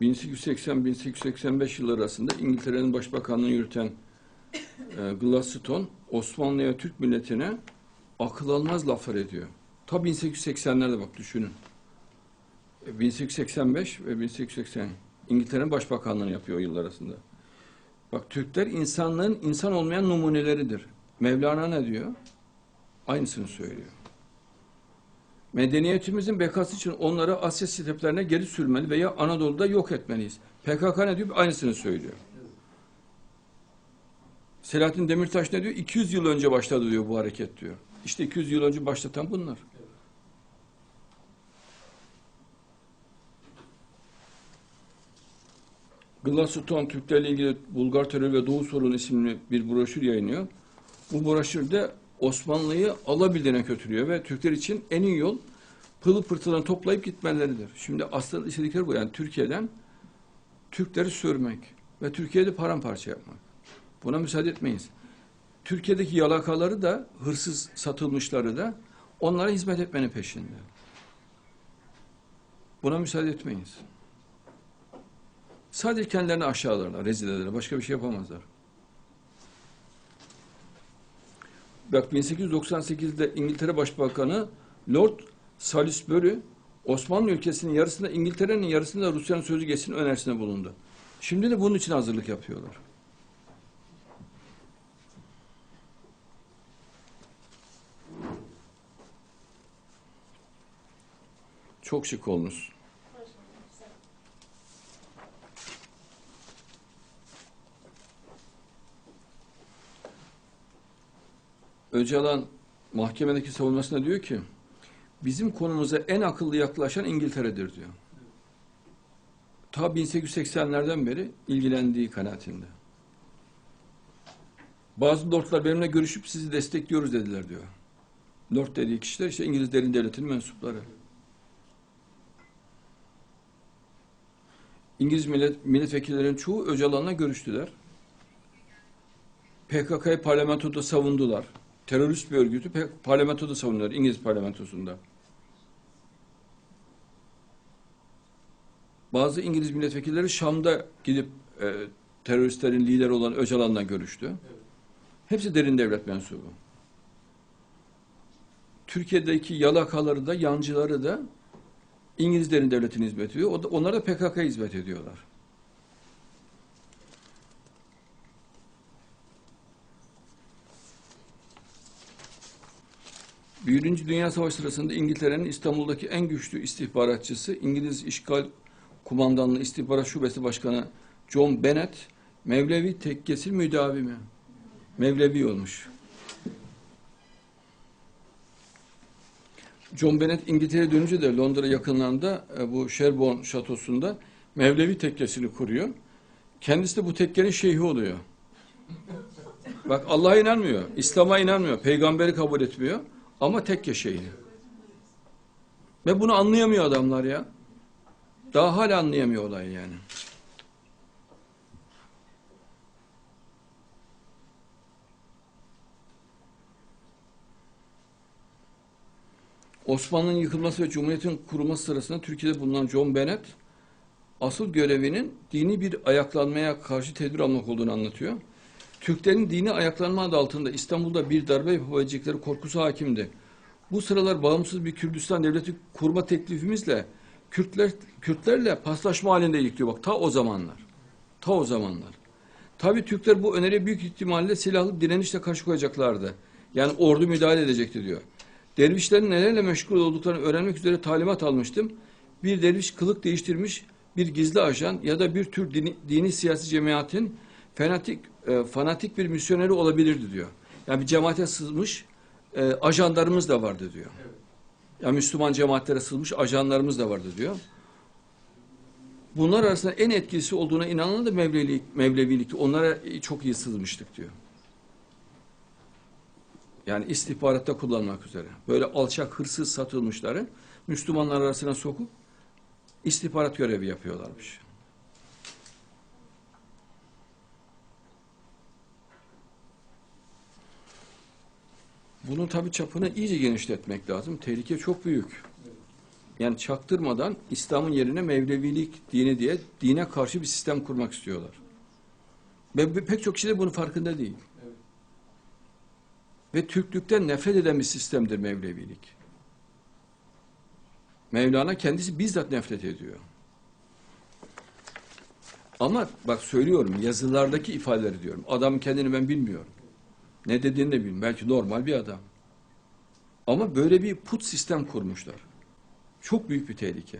1880-1885 yılları arasında İngiltere'nin başbakanlığını yürüten e, Gladstone Osmanlı'ya Türk milletine akıl almaz laflar ediyor. Ta 1880'lerde bak düşünün. E, 1885 ve 1880 İngiltere'nin başbakanlığını yapıyor o yıllar arasında. Bak Türkler insanlığın insan olmayan numuneleridir. Mevlana ne diyor? Aynısını söylüyor. Medeniyetimizin bekası için onları Asya steplerine geri sürmeli veya Anadolu'da yok etmeliyiz. PKK ne diyor? Aynısını söylüyor. Selahattin Demirtaş ne diyor? 200 yıl önce başladı diyor bu hareket diyor. İşte 200 yıl önce başlatan bunlar. Glaston Türklerle ilgili Bulgar terörü ve Doğu sorunu isimli bir broşür yayınlıyor. Bu broşürde Osmanlı'yı alabildiğine götürüyor ve Türkler için en iyi yol pılı pırtılarını toplayıp gitmeleridir. Şimdi aslında istedikleri bu. Yani Türkiye'den Türkleri sürmek ve Türkiye'de paramparça yapmak. Buna müsaade etmeyiz. Türkiye'deki yalakaları da, hırsız satılmışları da onlara hizmet etmenin peşinde. Buna müsaade etmeyiz. Sadece kendilerini aşağılarlar, rezil ederler. Başka bir şey yapamazlar. Bak 1898'de İngiltere Başbakanı Lord Salisbury Osmanlı ülkesinin yarısında İngiltere'nin yarısında Rusya'nın sözü geçsin önerisinde bulundu. Şimdi de bunun için hazırlık yapıyorlar. Çok şık olmuş. Öcalan mahkemedeki savunmasında diyor ki bizim konumuza en akıllı yaklaşan İngiltere'dir diyor. Ta 1880'lerden beri ilgilendiği kanaatinde. Bazı lordlar benimle görüşüp sizi destekliyoruz dediler diyor. Lord dediği kişiler işte İngiliz derin devletinin mensupları. İngiliz millet, milletvekillerinin çoğu Öcalan'la görüştüler. PKK'yı parlamentoda savundular. Terörist bir örgütü parlamentoda savunuyorlar, İngiliz parlamentosunda. Bazı İngiliz milletvekilleri Şam'da gidip e, teröristlerin lideri olan Öcalan'la görüştü. Hepsi derin devlet mensubu. Türkiye'deki yalakaları da, yancıları da İngiliz derin devletine hizmet ediyor. O da, onlar da PKK'ya hizmet ediyorlar. Birinci Dünya Savaşı sırasında İngiltere'nin İstanbul'daki en güçlü istihbaratçısı İngiliz İşgal Kumandanlığı İstihbarat Şubesi Başkanı John Bennett Mevlevi tekkesi müdavimi. Mevlevi olmuş. John Bennett İngiltere'ye dönünce de Londra yakınlarında e, bu Sherborne şatosunda Mevlevi tekkesini kuruyor. Kendisi de bu tekkenin şeyhi oluyor. Bak Allah'a inanmıyor, İslam'a inanmıyor, peygamberi kabul etmiyor ama tekke şeyhi. Ve bunu anlayamıyor adamlar ya. Daha hala anlayamıyor olayı yani. Osmanlı'nın yıkılması ve Cumhuriyet'in kurulması sırasında Türkiye'de bulunan John Bennett asıl görevinin dini bir ayaklanmaya karşı tedbir almak olduğunu anlatıyor. Türklerin dini ayaklanma adı altında İstanbul'da bir darbe yapabilecekleri korkusu hakimdi. Bu sıralar bağımsız bir Kürdistan devleti kurma teklifimizle Kürtler Kürtlerle paslaşma halindeydik diyor bak ta o zamanlar. Ta o zamanlar. Tabii Türkler bu öneriye büyük ihtimalle silahlı direnişle karşı koyacaklardı. Yani ordu müdahale edecekti diyor. Dervişlerin nelerle meşgul olduklarını öğrenmek üzere talimat almıştım. Bir derviş kılık değiştirmiş bir gizli ajan ya da bir tür dini, dini siyasi cemaatin fanatik e, fanatik bir misyoneri olabilirdi diyor. Yani bir cemaate sızmış e, ajanlarımız da vardı diyor. Yani Müslüman cemaatlere sızmış ajanlarımız da vardı diyor. Bunlar arasında en etkilisi olduğuna inanan da Mevlevilik, Mevlevilikti. Onlara çok iyi sızmıştık diyor. Yani istihbaratta kullanmak üzere. Böyle alçak hırsız satılmışları Müslümanlar arasına sokup istihbarat görevi yapıyorlarmış. Bunun tabii çapını iyice genişletmek lazım. Tehlike çok büyük. yani çaktırmadan İslam'ın yerine Mevlevilik dini diye dine karşı bir sistem kurmak istiyorlar. Ve pe- pek çok kişi de bunun farkında değil. Evet. Ve Türklükten nefret eden bir sistemdir Mevlevilik. Mevlana kendisi bizzat nefret ediyor. Ama bak söylüyorum yazılardaki ifadeleri diyorum. Adam kendini ben bilmiyorum. Ne dediğini de bilmiyorum. Belki normal bir adam. Ama böyle bir put sistem kurmuşlar. Çok büyük bir tehlike.